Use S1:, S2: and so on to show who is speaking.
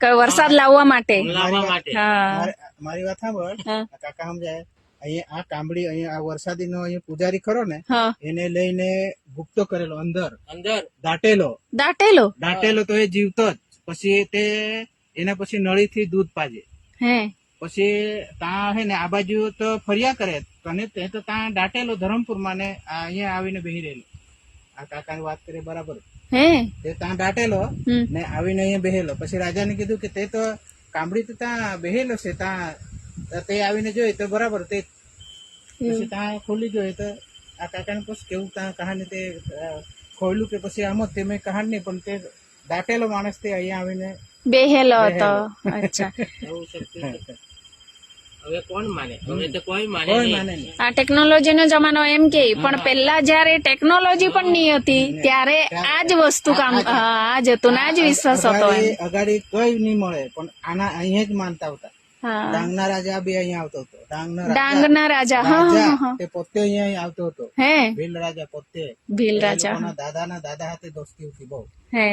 S1: કે વરસાદ લાવવા માટે?
S2: લાવવા માટે.
S1: હા.
S3: મારે- વાત સાંભળ. કાકા સમજાય. અહીંયા આ કામડી અહીંયા આ વરસાદી નો અહીંયા પૂજારી ખરો ને એને લઈને ગુપ્તો કરેલો અંદર.
S2: અંદર.
S3: દાટેલો.
S1: દાટેલો?
S3: દાટેલો તો એ જીવતો જ. પછી તે એના પછી નળીથી દૂધ પાજે.
S1: હે.
S3: પછી ત્યાં હે ને આ બાજુ તો ફર્યા કરે. અને તે તો ત્યાં દાટેલો ધરમપુરમાં ને અહીંયા આવીને બેહી રહેલો. આ કાકાની વાત કરી બરાબર.
S1: હે?
S3: તે ત્યાં દાટેલો ને આવીને અહીંયા બેહેલો. પછી રાજાને કીધું કે તે તો કામડી તો ત્યાં બેહેલો છે ત્યાં તે આવીને જોઈ તો બરાબર તે પછી ત્યાં ખોલી જોઈ તો આ કાકાને પૂછ કેવું ત્યાં કહાની તે ખોલ્યું કે પછી આમ જ તે મેં કહાની નહીં પણ તે દાટેલો માણસ તે અહીંયા આવીને
S1: બેહેલો હતો. અચ્છા.
S2: એવું છે. હવે કોણ માને? હવે તો કોઈ માને નહીં.
S1: આ ટેકનોલોજી નો જમાનો એમ કે પણ પેલા જયારે ટેકનોલોજી પણ નહીં હતી ત્યારે આ જ વસ્તુ કામ આ જ હતું ને આ જ વિશ્વાસ હતો
S3: અગાડી કઈ નહીં મળે પણ આના અહીંયા જ માનતા હતા
S1: હા.
S3: ડાંગના રાજા બી અહીંયા આવતો હતો. ડાંગના
S1: રાજા હા
S3: તે પોતે અહીંયા આવતો હતો.
S1: હે.
S3: ભીલ રાજા પોતે.
S1: ભીલ રાજા.
S3: દાદાના દાદા હાથે દોસ્તી હતી બહુ.
S1: હે.